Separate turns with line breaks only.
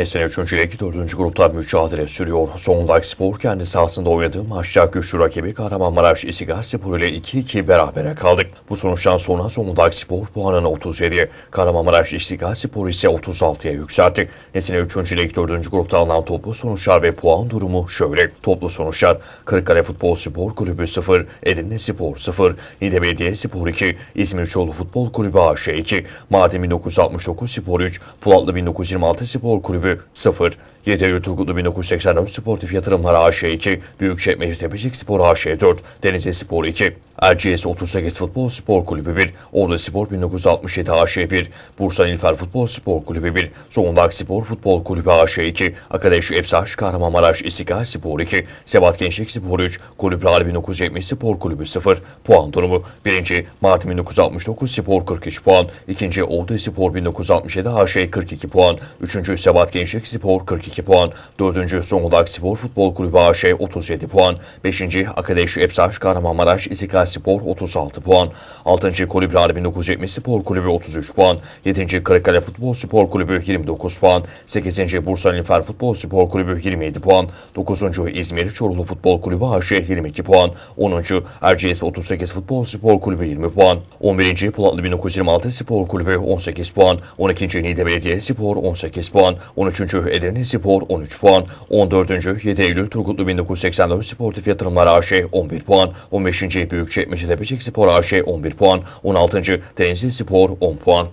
Nesne 3. Lig 4. grupta mücadele sürüyor. Zonguldak Spor kendi sahasında oynadığı maçta güçlü rakibi Kahramanmaraş İstiklal Spor ile 2-2 berabere kaldık. Bu sonuçtan sonra Zonguldak Spor puanını 37'ye, Kahramanmaraş İstiklal Spor ise 36'ya yükseltti. Nesne 3. Lig 4. grupta alınan toplu sonuçlar ve puan durumu şöyle. Toplu sonuçlar Kırıkkale Futbol Spor Kulübü 0, Edirne Spor 0, Niğde Belediye Spor 2, İzmir Çoğlu Futbol Kulübü AŞ 2, Mardin 1969 Spor 3, Pulatlı 1926 Spor Kulübü 0, Yeterli Turgutlu 1984 Sportif Yatırımlar AŞ 2, Büyükçekmece Tepecik Spor AŞ 4, Denizli Spor 2, Erciyes 38 Futbol Spor Kulübü 1, Ordu Spor 1967 AŞ 1, Bursa Nilüfer Futbol Spor Kulübü 1, Zonguldak Spor Futbol Kulübü AŞ 2, Akadeş Epsaş Kahramanmaraş İstiklal Spor 2, Sebat Gençlik Spor 3, Kulüp Rali 1970 Spor Kulübü 0, puan durumu 1. Mardin 1969 Spor 43 puan, 2. Ordu Spor 1967 AŞ 42 puan, 3. Sebat Gençlik Spor 42 puan, 4. Zonguldak Spor Futbol Kulübü AŞ 37 puan, 5. Akadeş Epsaş Kahramanmaraş İstiklal Spor 36 puan, 6. Kulüp Rali 1970 Spor Kulübü 33 puan, 7. Kırıkkale Futbol Spor Kulübü 29 puan, 8. Bursa Nilüfer Futbol Spor Kulübü 27 puan, 9. İzmir Çorlu Futbol Kulübü AŞ 22 puan, 10. Erciyes 38 Futbol Spor Kulübü 20 puan, 11. Polatlı 1926 Spor Kulübü 18 puan, 12. Niğde Belediye Spor 18 puan, 13. Edirne Spor 13 puan, 14. 7 Eylül Turgutlu 1984 Sportif Yatırımlar AŞ 11 puan, 15. Büyükçekmece Tepecik Spor AŞ 11 puan, 16. Denizli Spor 10 puan.